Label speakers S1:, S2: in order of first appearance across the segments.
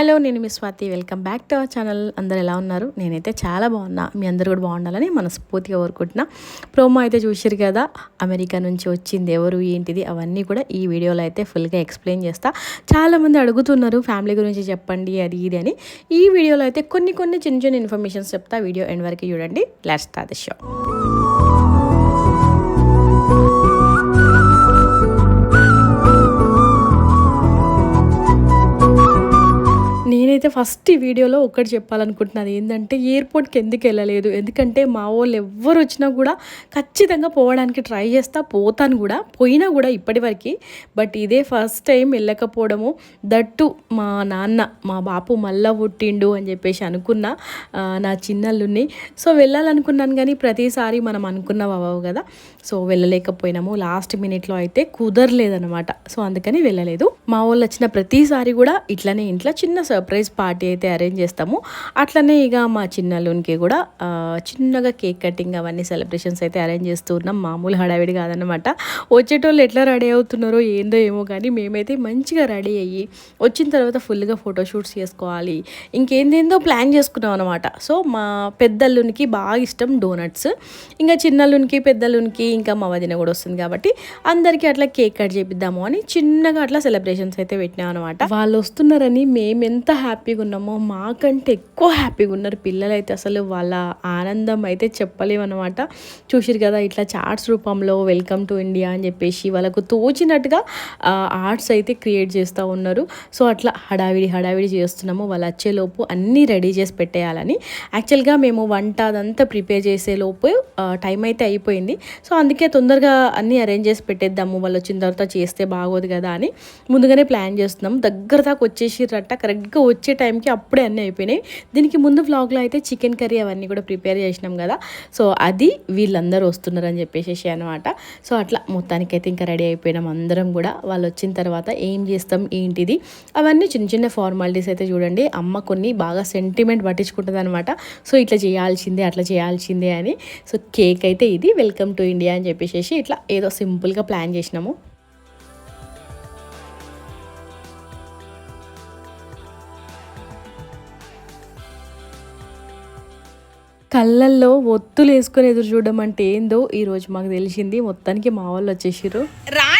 S1: Hello నేను మీ Swathi. Welcome back to our channel. అందరు ఎలా ఉన్నారు? నేనైతే చాలా బాగున్నా. మీ అందరు కూడా బాగుండాలని మనస్ఫూర్తిగా కోరుకుంటున్నా. ప్రోమో అయితే చూసారు కదా అమెరికా నుంచి వచ్చింది ఎవరు ఏంటిది అవన్నీ కూడా ఈ వీడియోలో అయితే ఫుల్గా ఎక్స్ప్లెయిన్ చేస్తా. చాలామంది అడుగుతున్నారు ఫ్యామిలీ గురించి చెప్పండి అది ఇది అని. ఈ వీడియోలో అయితే కొన్ని కొన్ని చిన్న చిన్న ఇన్ఫర్మేషన్స్ చెప్తా. వీడియో ఎండ్ వరకు చూడండి. Let's start the show. నేనైతే ఫస్ట్ ఈ వీడియోలో ఒకటి చెప్పాలనుకుంటున్నాను. ఏంటంటే ఎయిర్పోర్ట్కి ఎందుకు వెళ్ళలేదు? ఎందుకంటే మా వాళ్ళు ఎవ్వరు వచ్చినా కూడా ఖచ్చితంగా పోవడానికి ట్రై చేస్తా పోతాను కూడా. పోయినా కూడా ఇప్పటివరకు బట్ ఇదే ఫస్ట్ టైం వెళ్ళకపోవడము. దట్టు మా నాన్న మా బాపు మళ్ళా పుట్టిండు అని చెప్పేసి అనుకున్నా నా చిన్నల్లుని. సో వెళ్ళాలనుకున్నాను కానీ ప్రతిసారి మనం అనుకున్నాం అవ్వవు కదా. సో వెళ్ళలేకపోయినాము. లాస్ట్ మినిట్లో అయితే కుదరలేదనమాట సో అందుకని వెళ్ళలేదు. మా వాళ్ళు వచ్చిన ప్రతిసారి కూడా ఇట్లనే ఇంట్లో చిన్న సర్ప్రైజ్ పార్టీ అయితే అరేంజ్ చేస్తాము. అట్లనే ఇక మా చిన్నలోనికి కూడా చిన్నగా కేక్ కటింగ్ అవన్నీ సెలబ్రేషన్స్ అయితే అరేంజ్ చేస్తూ ఉన్నాం. మామూలు హడావిడి కాదనమాట వచ్చేటోళ్ళు ఎట్లా రెడీ అవుతున్నారో ఏందో ఏమో కానీ మేమైతే మంచిగా రెడీ అయ్యి వచ్చిన తర్వాత ఫుల్గా ఫోటోషూట్స్ చేసుకోవాలి. ఇంకేందేందో ప్లాన్ చేసుకున్నాం అనమాట సో మా పెద్దల్లునికి బాగా ఇష్టం డోనట్స్. ఇంకా చిన్నల్లునికి పెద్దల్లునికి ఇంకా మా వదిన కూడా వస్తుంది కాబట్టి అందరికీ అట్లా కేక్ కట్ చేపిద్దాము అని చిన్నగా అట్లా సెలబ్రేషన్స్ అయితే పెట్టినాం అనమాట వాళ్ళు వస్తున్నారని మేము ఎంత హ్యాపీగా ఉన్నామో మాకంటే ఎక్కువ హ్యాపీగా ఉన్నారు పిల్లలైతే. అసలు వాళ్ళ ఆనందం అయితే చెప్పలేమన్నమాట చూసిరు కదా ఇట్లా చార్ట్స్ రూపంలో వెల్కమ్ టు ఇండియా అని చెప్పేసి వాళ్ళకు తోచినట్టుగా ఆర్ట్స్ అయితే క్రియేట్ చేస్తూ ఉన్నారు. సో అట్లా హడావిడి హడావిడి చేస్తున్నాము. వాళ్ళు వచ్చేలోపు అన్నీ రెడీ చేసి పెట్టేయాలని. యాక్చువల్గా మేము వంట అదంతా ప్రిపేర్ చేసేలోపు టైం అయితే అయిపోయింది. సో అందుకే తొందరగా అన్నీ అరేంజ్ చేసి పెట్టేద్దాము. వాళ్ళు వచ్చిన తర్వాత చేస్తే బాగోదు కదా అని ముందుగానే ప్లాన్ చేస్తున్నాం. దగ్గర దాకా వచ్చేసిరట కరెక్ట్గా వచ్చే టైంకి అప్పుడే అన్నీ అయిపోయినాయి. దీనికి ముందు వ్లాగ్లో అయితే చికెన్ కర్రీ అవన్నీ కూడా ప్రిపేర్ చేసినాం కదా. సో అది వీళ్ళందరూ వస్తున్నారని చెప్పేసి అనమాట సో అట్లా మొత్తానికైతే ఇంకా రెడీ అయిపోయినాం అందరం కూడా. వాళ్ళు వచ్చిన తర్వాత ఏం చేస్తాం ఏంటిది? అవన్నీ చిన్న చిన్న ఫార్మాలిటీస్ అయితే చూడండి. అమ్మ కొన్ని బాగా సెంటిమెంట్ పట్టించుకుంటుంది అనమాట సో ఇట్లా చేయాల్సిందే అట్లా చేయాల్సిందే అని. సో కేక్ అయితే ఇది వెల్కమ్ టు ఇండియా అని చెప్పేసి ఇట్లా ఏదో సింపుల్గా ప్లాన్ చేసినాము. కళ్ళల్లో ఒత్తులు వేసుకొని ఎదురు చూడడం అంటే ఏందో ఈ రోజు మాకు తెలిసింది. మొత్తానికి మా వాళ్ళు వచ్చేసారు
S2: రా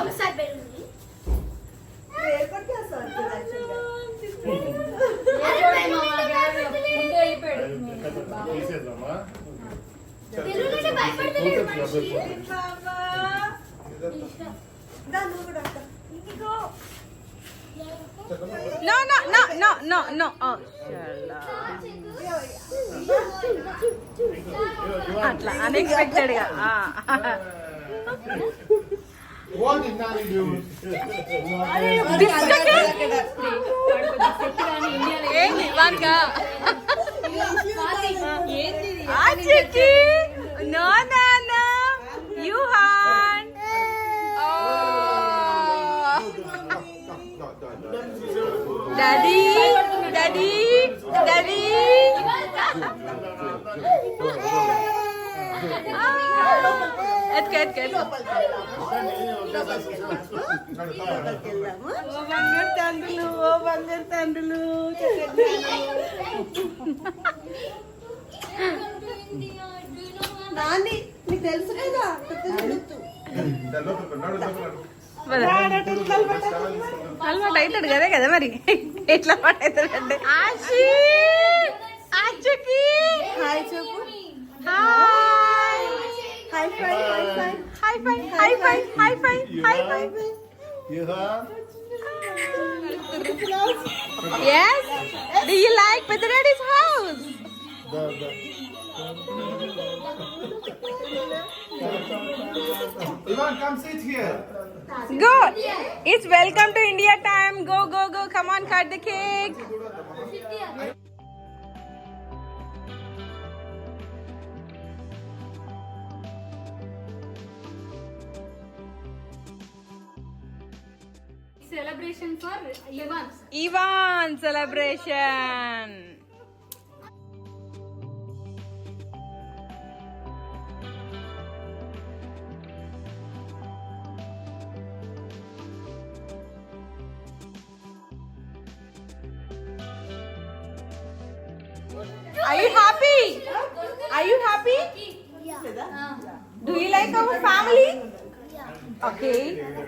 S3: ఈ షాప్ సార్ పేరు
S4: తీసేద్దామా?
S3: తెలుగులో భయపడతలేడు మనిషి.
S5: No, no, no, no, no, no. Oh, అట్లా గా ఆ.
S4: What did Nani do?
S5: ఏంది వానికా? ఆ చిట్టి no no no you Han daddy daddy daddy ఎత్తుక ఎత్తుక ఎత్తుక ఓ బంగారు తండ్రులు ఓ బంగారు తండ్రులు
S6: నాని నీకు తెలుసు కదా?
S5: అలవాటు అవుతాడు కదా కదా మరి? ఎట్లా అలవాటు అవుతాడు అంటే? ఆశి
S6: హాయ్ చెప్పు
S5: hi
S6: High five, high five,
S5: high five, high five, high five, high five.
S4: You have?
S5: Yes? Do you like Pedro at house?
S4: The, the. Ivan, come sit here.
S5: Go. It's welcome to India time. Go, go, go. Come on, cut the cake.
S2: celebration for Ivan.
S5: Ivan celebration. Are you happy? Are you happy? Yeah. Do you like our family? Yeah. Okay.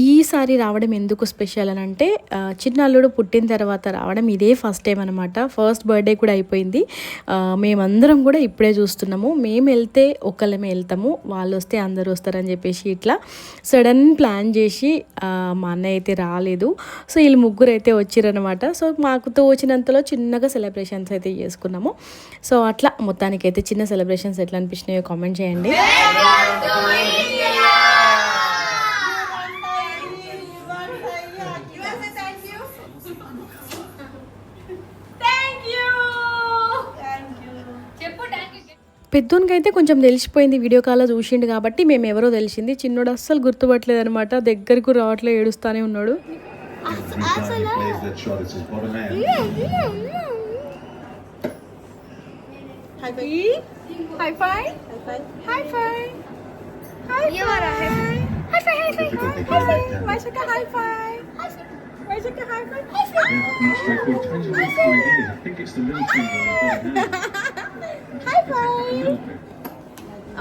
S1: ఈసారి రావడం ఎందుకు special అని అంటే చిన్న అల్లుడు పుట్టిన తర్వాత రావడం ఇదే ఫస్ట్ టైం అనమాట ఫస్ట్ బర్త్డే కూడా అయిపోయింది. మేమందరం కూడా ఇప్పుడే చూస్తున్నాము. మేము వెళ్తే ఒకళ్ళమే వెళ్తాము. వాళ్ళు వస్తే అందరూ వస్తారని చెప్పేసి ఇట్లా సడన్ ప్లాన్ చేసి మా అన్నయ్య అయితే రాలేదు. సో వీళ్ళు ముగ్గురు అయితే వచ్చిరనమాట సో మాకు తోచినంతలో చిన్నగా సెలబ్రేషన్స్ అయితే చేసుకున్నాము. సో అట్లా మొత్తానికైతే చిన్న సెలబ్రేషన్స్ ఎట్లా అనిపించినాయో కామెంట్ చేయండి
S2: చెప్పు థ్యాంక్ యూ
S1: పెద్దోనికి అయితే కొంచెం తెలిసిపోయింది వీడియో కాల్లో చూసిండు కాబట్టి మేము ఎవరో తెలిసింది చిన్నోడు అస్సలు గుర్తుపట్టలేదు అనమాట దగ్గరకు రావట్లే ఏడుస్తానే ఉన్నాడు.
S7: I think it's the little finger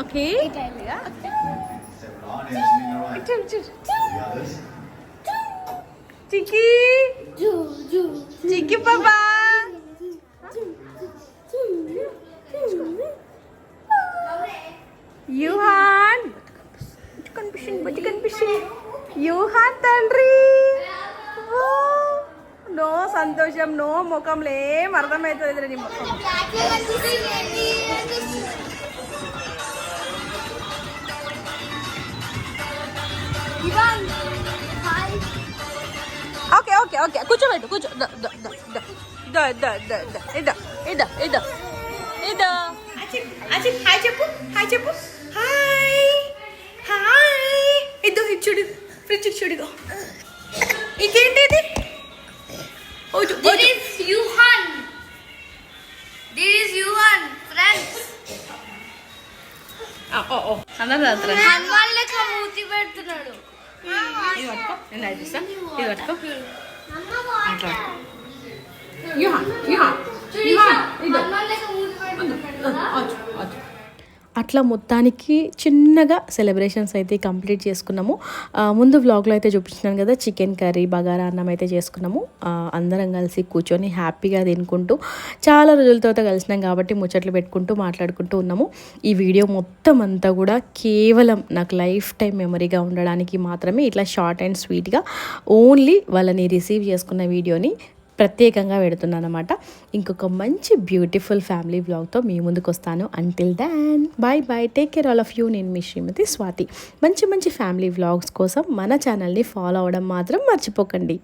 S5: Okay.
S3: ఇటైల్
S5: Yeah. చిక్కి చిక్కి పాపా యూహాన్ కనిపిస్తుంది బుజ్జి కనిపిస్తుంది యూహాన్ తండ్రి ఓ, నో సంతోషం నో ముఖంలో ఏం అర్థమవుతుంది నీ ముఖం ఓకే ఓకే ఓకే కూర్చోబెట్టు కూర్చో ద, ద, ద, ద, ద, ద, ద, ద. ఇద ఇద ఇద? ఇద
S6: అజిత్ హాయ్ చెప్పు హాయ్ చెప్పు హాయ్ హాయ్ ఇదో ఇది చూడు ఫ్రిడ్జ్ చూడుగో ఇదేంటిది ఓజు
S3: This is Yuhan. This is Yuhan, friends. Hanuman లెక్క మూతి పెడుతున్నాడు
S5: ఇది పట్టుకో నేను అది ఇస్తా ఇది పట్టుకో
S3: చూడు, హనుమాన్ లెక్క మూతి పెడుతున్నాడు
S1: అట్లా మొత్తానికి చిన్నగా సెలబ్రేషన్స్ అయితే కంప్లీట్ చేసుకున్నాము. ముందు వ్లాగ్లో అయితే చూపించినాను కదా చికెన్ కర్రీ బగారా అన్నం అయితే చేసుకున్నాము. అందరం కలిసి కూర్చొని హ్యాపీగా తినుకుంటూ చాలా రోజుల తర్వాత కలిసినాం కాబట్టి ముచ్చట్లు పెట్టుకుంటూ మాట్లాడుకుంటూ ఉన్నాము. ఈ వీడియో మొత్తం అంతా కూడా కేవలం నాకు లైఫ్ టైం మెమరీగా ఉండడానికి మాత్రమే ఇట్లా షార్ట్ అండ్ స్వీట్గా ఓన్లీ వాళ్ళని రిసీవ్ చేసుకున్న వీడియోని ప్రత్యేకంగా పెడుతున్నాను అనమాట ఇంకొక మంచి బ్యూటిఫుల్ ఫ్యామిలీ బ్లాగ్తో మీ ముందుకు వస్తాను until then bye bye take care all of you నేను మీ శ్రీమతి స్వాతి. మంచి మంచి ఫ్యామిలీ వ్లాగ్స్ కోసం మన ఛానల్ని ఫాలో అవ్వడం మాత్రం మర్చిపోకండి.